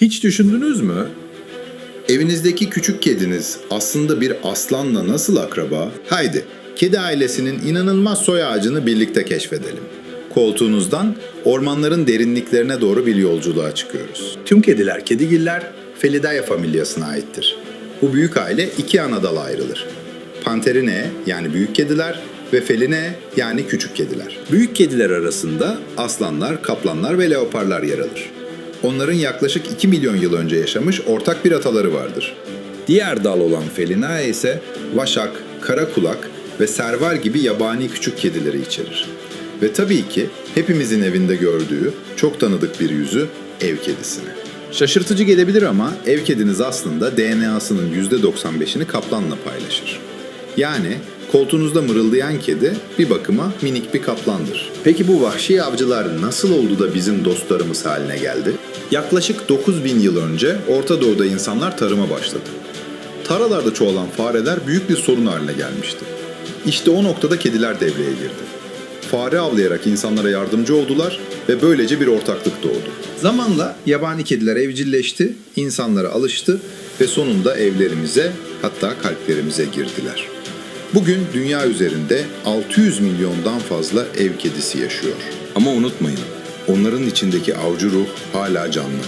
Hiç düşündünüz mü? Evinizdeki küçük kediniz aslında bir aslanla nasıl akraba? Haydi, kedi ailesinin inanılmaz soy ağacını birlikte keşfedelim. Koltuğunuzdan ormanların derinliklerine doğru bir yolculuğa çıkıyoruz. Tüm kediler kedigiller Felidae familyasına aittir. Bu büyük aile iki ana dala ayrılır. Panterinae yani büyük kediler ve Felinae yani küçük kediler. Büyük kediler arasında aslanlar, kaplanlar ve leoparlar yer alır. Onların yaklaşık 2 milyon yıl önce yaşamış ortak bir ataları vardır. Diğer dal olan Felinae ise vaşak, kara kulak ve serval gibi yabani küçük kedileri içerir. Ve tabii ki hepimizin evinde gördüğü çok tanıdık bir yüzü ev kedisini. Şaşırtıcı gelebilir ama ev kediniz aslında DNA'sının %95'ini kaplanla paylaşır. Yani koltuğunuzda mırıldayan kedi bir bakıma minik bir kaplandır. Peki bu vahşi avcılar nasıl oldu da bizim dostlarımız haline geldi? Yaklaşık 9000 yıl önce Orta Doğu'da insanlar tarıma başladı. Taralarda çoğalan fareler büyük bir sorun haline gelmişti. İşte o noktada kediler devreye girdi. Fare avlayarak insanlara yardımcı oldular ve böylece bir ortaklık doğdu. Zamanla yabani kediler evcilleşti, insanlara alıştı ve sonunda evlerimize hatta kalplerimize girdiler. Bugün dünya üzerinde 600 milyondan fazla ev kedisi yaşıyor. Ama unutmayın, onların içindeki avcı ruh hala canlı.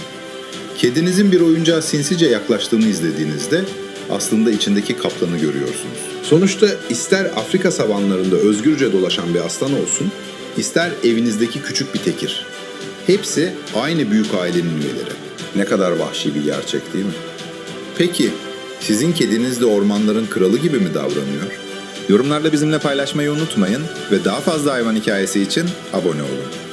Kedinizin bir oyuncağa sinsice yaklaştığını izlediğinizde aslında içindeki kaplanı görüyorsunuz. Sonuçta ister Afrika savanlarında özgürce dolaşan bir aslan olsun, ister evinizdeki küçük bir tekir. Hepsi aynı büyük ailenin üyeleri. Ne kadar vahşi bir gerçek değil mi? Peki, sizin kediniz de ormanların kralı gibi mi davranıyor? Yorumlarda bizimle paylaşmayı unutmayın ve daha fazla hayvan hikayesi için abone olun.